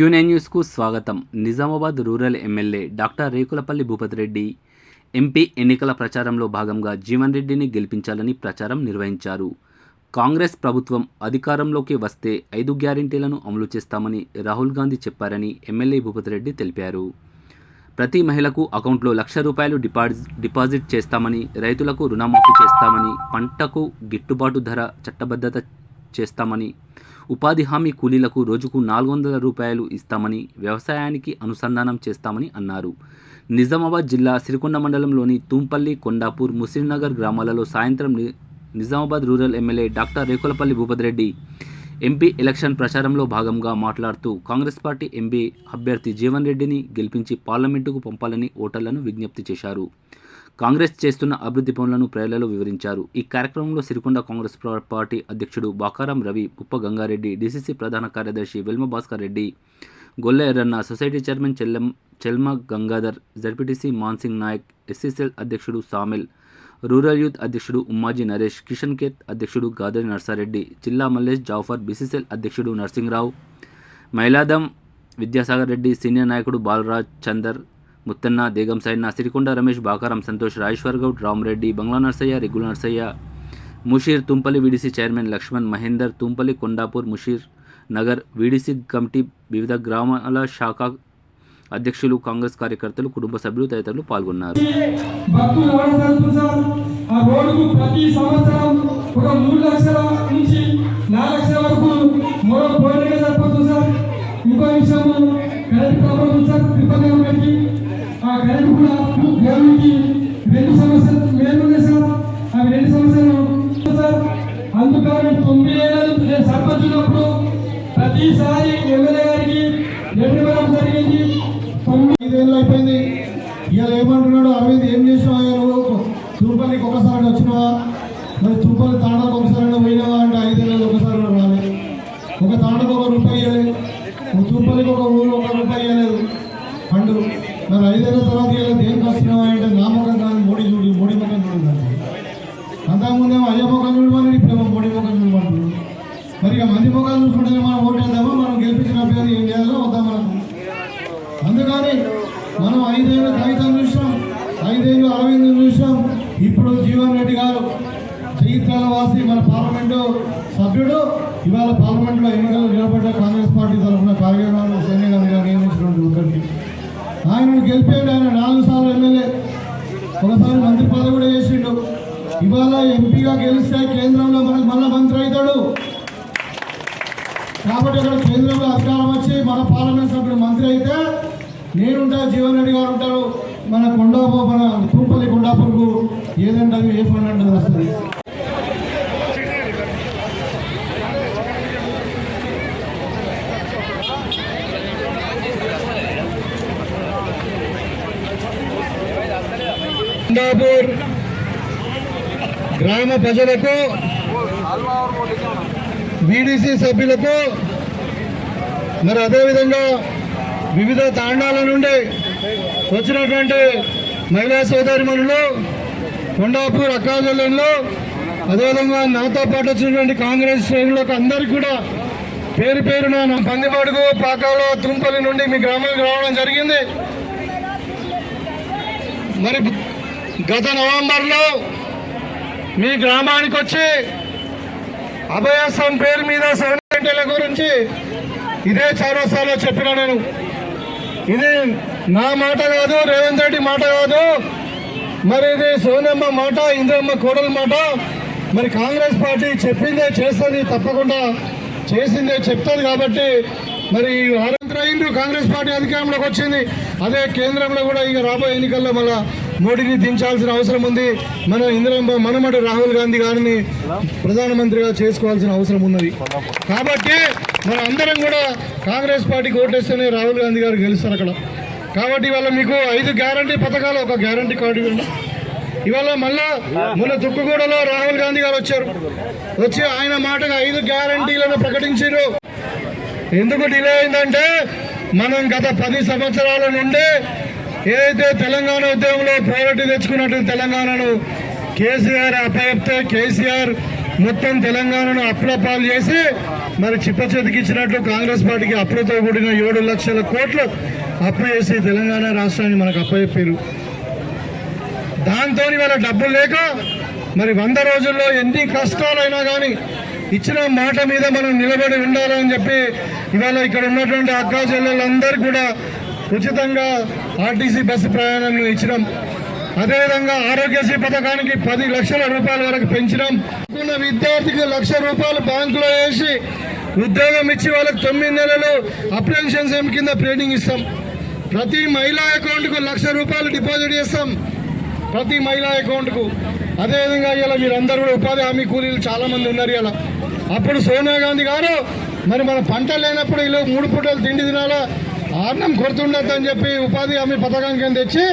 క్యూనే న్యూస్కు స్వాగతం. Nizamabad rural MLA doctor Rekulapalli Bhupathi Reddy MP ఎన్నికల ప్రచారంలో భాగంగా జీవన్ రెడ్డిని గెలిపించాలని ప్రచారం నిర్వహించారు. కాంగ్రెస్ ప్రభుత్వం అధికారంలోకి వస్తే ఐదు గ్యారెంటీలను అమలు చేస్తామని రాహుల్ గాంధీ చెప్పారని ఎమ్మెల్యే భూపతి రెడ్డి తెలిపారు. ప్రతి మహిళకు అకౌంట్లో లక్ష రూపాయలు డిపాజిట్ డిపాజిట్ చేస్తామని రైతులకు రుణమాఫీ చేస్తామని పంటకు గిట్టుబాటు ధర చట్టబద్ధత చేస్తామని ఉపాధి హామీ కూలీలకు రోజుకు నాలుగు వందల రూపాయలు ఇస్తామని వ్యవసాయానికి అనుసంధానం చేస్తామని అన్నారు. నిజామాబాద్ జిల్లా సిరికొండ మండలంలోని తూంపల్లి కొండాపూర్ ముసిరినగర్ గ్రామాలలో సాయంత్రం Nizamabad rural MLA doctor Rekulapalli Bhupathireddy MP election ప్రచారంలో భాగంగా మాట్లాడుతూ కాంగ్రెస్ పార్టీ ఎంపీ అభ్యర్థి జీవన్ రెడ్డిని గెలిపించి పార్లమెంటుకు పంపాలని ఓటర్లను విజ్ఞప్తి చేశారు. కాంగ్రెస్ చేస్తున్న అభివృద్ధి పనులను ప్రజలలో వివరించారు. ఈ కార్యక్రమంలో సిరికొండ కాంగ్రెస్ పార్టీ అధ్యక్షుడు బాకారం రవి ఉప్ప గంగారెడ్డి డీసీసీ ప్రధాన కార్యదర్శి Velma Bhaskar Reddy Golla Erranna society chairman Chellem Chelma Gangadhar ZPTC Mansingh Naik SCCL అధ్యక్షుడు సామిల్ రూరల్ యూత్ అధ్యక్షుడు ఉమ్మాజీ నరేష్ కిషన్ కేత్ అధ్యక్షుడు గాదరి నర్సారెడ్డి జిల్లా మల్లేష్ జాఫర్ బీసీసీఎల్ అధ్యక్షుడు నర్సింగ్రావు మైలాదం విద్యాసాగర్ రెడ్డి సీనియర్ నాయకుడు Balraj Chander Muthanna Degam Sainna Sirikonda Ramesh Bakaram Santosh Rajeshwar Goud Ramareddy Bangla Narsaiah Regula Narsaiah Mushir Tumpali VDC chairman Laxman Mahender Tumpali Kondapur Mushir Nagar VDC committee వివిధ గ్రామాల శాఖ అధ్యక్షులు కాంగ్రెస్ కార్యకర్తలు కుటుంబ సభ్యులు తదితరులు పాల్గొన్నారు. ఇంకో విషయం కరెంట్ ప్రాబ్లం సార్. ఆ కరెంట్ కూడా దేవునికి రెండు సమస్యలు మేలు సార్. అవి రెండు సమస్యలు సార్. అందుకని తొమ్మిది ఏళ్ళు నేను సర్పంచ్ ఉన్నప్పుడు ప్రతిసారి ఎమ్మెల్యే గారికి రెండు వేల జరిగింది తొమ్మిది ఐదేళ్ళు అయిపోయింది. ఇవాళ ఏమంటున్నాడు అరవింద్ ఏం చేసినావా నువ్వు? తూర్పల్లికి ఒకసారి వచ్చినావా? మరి తూర్పల్లి తాండకు ఒకసారి పోయినావా అంటే ఐదేళ్ళు ఒకసారి రాలేదు ఒక తాండకు ఒక రూపాయి ఇవ్వలేదు. ఒక తూర్పల్లికి ఒక ఊరు ఒక రూపాయి ఇవ్వలేదు. పండు. మరి ఐదేళ్ళ తర్వాత ఇవ్వలేదు దేనికి వస్తున్నావా అంటే నా ముఖం కాదు మోడీ చూడు మోడీ ముఖం చూడు అంతకుముందేమో అయ్య ముఖం చూడమని ఇప్పుడు మోడీ ముఖం చూడమంటున్నాడు మరి ఇక మంది ముఖాలు చూసుకుంటేనే మనం ఓటేద్దామా? మనం గెలిపించిన అభ్యర్థి ఏం చేయాలో వద్దాం మనకు. అందుకని మనం ఐదేళ్ళు కాగితం చూసాం ఐదేళ్ళు అరవింద్ చూసాం ఇప్పుడు జీవన్ రెడ్డి గారు జగిత్యాల వాసి మన పార్లమెంటు సభ్యుడు. ఇవాళ పార్లమెంట్లో ఎన్నికలు నిలబడ్డ కాంగ్రెస్ పార్టీ తరఫున కార్యక్రమాలు సోనియా గాంధీ గారు నియమించినటువంటి ఒకరికి గెలిపాడు ఆయన నాలుగు సార్లు ఎమ్మెల్యే. ఒకసారి మంత్రి పదవి కూడా చేసిండు. ఇవాళ ఎంపీగా గెలిస్తే కేంద్రంలో మనకు మళ్ళీ మంత్రి అవుతాడు. కాబట్టి అక్కడ కేంద్రంలో అధికారం వచ్చి మన పార్లమెంట్ సభ్యుడు మంత్రి అయితే నేనుంటా జీవన్ రెడ్డి గారు ఉంటారు. మన కొండాపూ మన తూపల్లి కొండాపూర్కు ఏదంటే అది ఏ ఫండ్ అంటే వస్తుంది? కొండాపూర్ గ్రామ ప్రజలకు బీడీసీ సభ్యులకు మరి అదేవిధంగా వివిధ తాండాల నుండి వచ్చినటువంటి మహిళా సోదరిమణులు కొండాపూర్ అక్కాజల్లంలో అదేవిధంగా నాతో పాటు వచ్చినటువంటి కాంగ్రెస్ శ్రేణులకు అందరికీ కూడా పేరు పేరున పందిపాడుకు పందిమడుగు పాకాలో తుంపల్లి నుండి మీ గ్రామానికి రావడం జరిగింది. మరి గత నవంబర్లో మీ గ్రామానికి వచ్చి అభయాసం పేరు మీద సెవెంటీల గురించి ఇదే చాలాసార్లు చెప్పిన నేను. ఇది నా మాట కాదు రేవంత్ రెడ్డి మాట కాదు మరి ఇది సోనమ్మ మాట ఇంద్రమ్మ కోడల మాట. మరి కాంగ్రెస్ పార్టీ చెప్పిందే చేస్తుంది తప్పకుండా చేసిందే చెప్తుంది కాబట్టి మరి ఆనంతరం కాంగ్రెస్ పార్టీ అధికారంలోకి వచ్చింది. అదే కేంద్రంలో కూడా ఇక రాబోయే ఎన్నికల్లో మళ్ళీ మోడీని దించాల్సిన అవసరం ఉంది. మన ఇందిరమ్మ మనమడు రాహుల్ గాంధీ గారిని ప్రధానమంత్రిగా చేసుకోవాల్సిన అవసరం ఉన్నది. కాబట్టి మన అందరం కూడా కాంగ్రెస్ పార్టీకి ఓటేస్తేనే రాహుల్ గాంధీ గారు గెలుస్తారు అక్కడ. కాబట్టి ఇవాళ మీకు ఐదు గ్యారంటీ పథకాలు ఒక గ్యారంటీ కార్డు ఇవ్వండి. ఇవాళ మళ్ళా మొన్న తుక్కుగూడలో రాహుల్ గాంధీ గారు వచ్చారు. వచ్చి ఆయన మాటగా ఐదు గ్యారంటీలను ప్రకటించారు. ఎందుకు డిలే అయిందంటే మనం గత పది సంవత్సరాల నుండి ఏదైతే తెలంగాణ ఉద్యమంలో పోరాటి తెచ్చుకున్నట్టు తెలంగాణను కేసీఆర్ అప్పచెప్తే కేసీఆర్ మొత్తం తెలంగాణను అప్లపాలు చేసి మరి చిప్ప చేతికిచ్చినట్లు కాంగ్రెస్ పార్టీకి అప్పులతో కూడిన ఏడు లక్షల కోట్లు అప్పు చేసి తెలంగాణ రాష్ట్రాన్ని మనకు అప్పచెప్పారు దాంతో వాళ్ళ డబ్బులు లేక మరి వంద రోజుల్లో ఎన్ని కష్టాలైనా కానీ ఇచ్చిన మాట మీద మనం నిలబడి ఉండాలని చెప్పి ఇవాళ ఇక్కడ ఉన్నటువంటి అక్కా చెల్లెళ్ళందరికీ కూడా ఉచితంగా ఆర్టీసీ బస్సు ప్రయాణం ఇచ్చడం అదేవిధంగా ఆరోగ్యశ్రీ పథకానికి పది లక్షల రూపాయల వరకు పెంచడం ఉన్న విద్యార్థికి లక్ష రూపాయలు బ్యాంకులో వేసి ఉద్యోగం ఇచ్చి వాళ్ళకి తొమ్మిది నెలలు అప్రెన్షన్ ఏం కింద ట్రైనింగ్ ఇస్తాం. ప్రతి మహిళా అకౌంట్కు లక్ష రూపాయలు డిపాజిట్ చేస్తాం. ప్రతి మహిళా అకౌంట్కు. అదేవిధంగా ఇలా మీరందరూ కూడా ఉపాధి హామీ కూలీలు చాలామంది ఉన్నారు ఇలా. అప్పుడు సోనియా గాంధీ గారు మరి మన పంట లేనప్పుడు ఇలా మూడు పూటలు తిండి తినాలా? ఆర్నం కొడుతుండద్దు అని చెప్పి ఉపాధి హామీ పథకం కింద తెచ్చి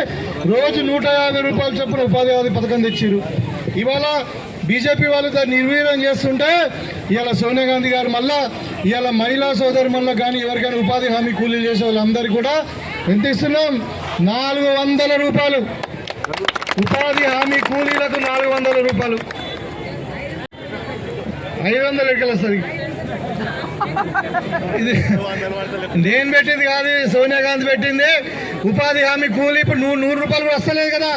రోజు నూట యాభై రూపాయలు చొప్పున ఉపాధి హామీ పథకం తెచ్చారు ఇవాళ బీజేపీ వాళ్ళు దాన్ని నిర్వీర్యం చేస్తుంటే ఇవాళ సోనియా గాంధీ గారు మళ్ళా ఇవాళ మహిళా సోదరి మళ్ళీ కానీ ఎవరికైనా ఉపాధి హామీ కూలీలు చేసే వాళ్ళందరికీ కూడా ఎంత ఇస్తున్నాం? నాలుగు వందల రూపాయలు. ఉపాధి హామీ కూలీలకు నాలుగు వందల రూపాయలు. ఐదు వందలు ఎక్కడ సరిగ్గా. ఇది నేను పెట్టింది కాదు సోనియా గాంధీ పెట్టింది. ఉపాధి హామీ కూలి ఇప్పుడు నూరు నూరు రూపాయలు కూడా వస్తలేదు కదా.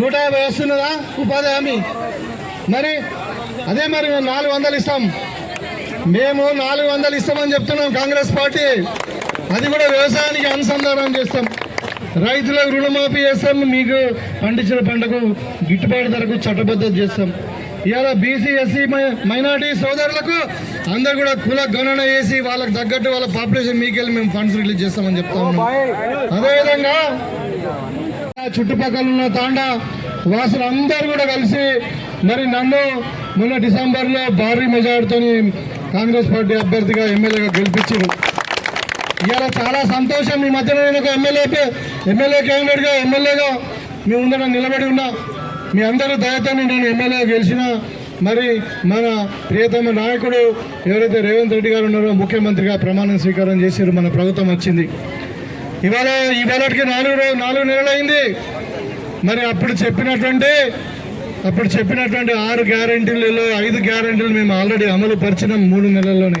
నూట యాభై వస్తున్నదా? ఉపాధి హామీ. మరి అదే మరి మేము నాలుగు వందలు ఇస్తాం. మేము నాలుగు వందలు ఇస్తామని చెప్తున్నాం కాంగ్రెస్ పార్టీ. అది కూడా వ్యవసాయానికి అనుసంధానం చేస్తాం. రైతులకు రుణమాఫీ చేస్తాం. మీకు పండించిన పంటకు గిట్టుబాటు ధరకు చట్టబద్ధత చేస్తాం. ఇవాళ బీసీ ఎస్సీ మైనార్టీ సోదరులకు అందరు కూడా కుల గణన చేసి వాళ్ళకి తగ్గట్టు వాళ్ళ పాపులేషన్ మీకెళ్ళి మేము ఫండ్స్ రిలీజ్ చేస్తామని చెప్తా ఉన్నాం. అదేవిధంగా చుట్టుపక్కల ఉన్న తాండా వాసులు అందరూ కూడా కలిసి మరి నన్ను మొన్న డిసెంబర్లో భారీ మెజార్టీతో కాంగ్రెస్ పార్టీ అభ్యర్థిగా ఎమ్మెల్యేగా గెలిపించారు ఇవాళ చాలా సంతోషం. మీ మధ్యన నేను ఒక ఎమ్మెల్యే ఎమ్మెల్యే క్యాండిడేట్గా ఎమ్మెల్యేగా మేము ఉండడం నిలబడి ఉన్నా. మీ అందరూ దయతో నేను ఎమ్మెల్యే గెలిచిన మరి మన ప్రియతమ నాయకుడు ఎవరైతే రేవంత్ రెడ్డి గారు ఉన్నారో ముఖ్యమంత్రిగా ప్రమాణం స్వీకారం చేశారు మన ప్రభుత్వం వచ్చింది. ఇవాళ ఇవాళకి నాలుగు నాలుగు నెలలైంది. మరి అప్పుడు చెప్పినటువంటి అప్పుడు చెప్పినటువంటి ఆరు గ్యారంటీలలో ఐదు గ్యారంటీలు మేము ఆల్రెడీ అమలు పరిచినాం మూడు నెలల్లోనే.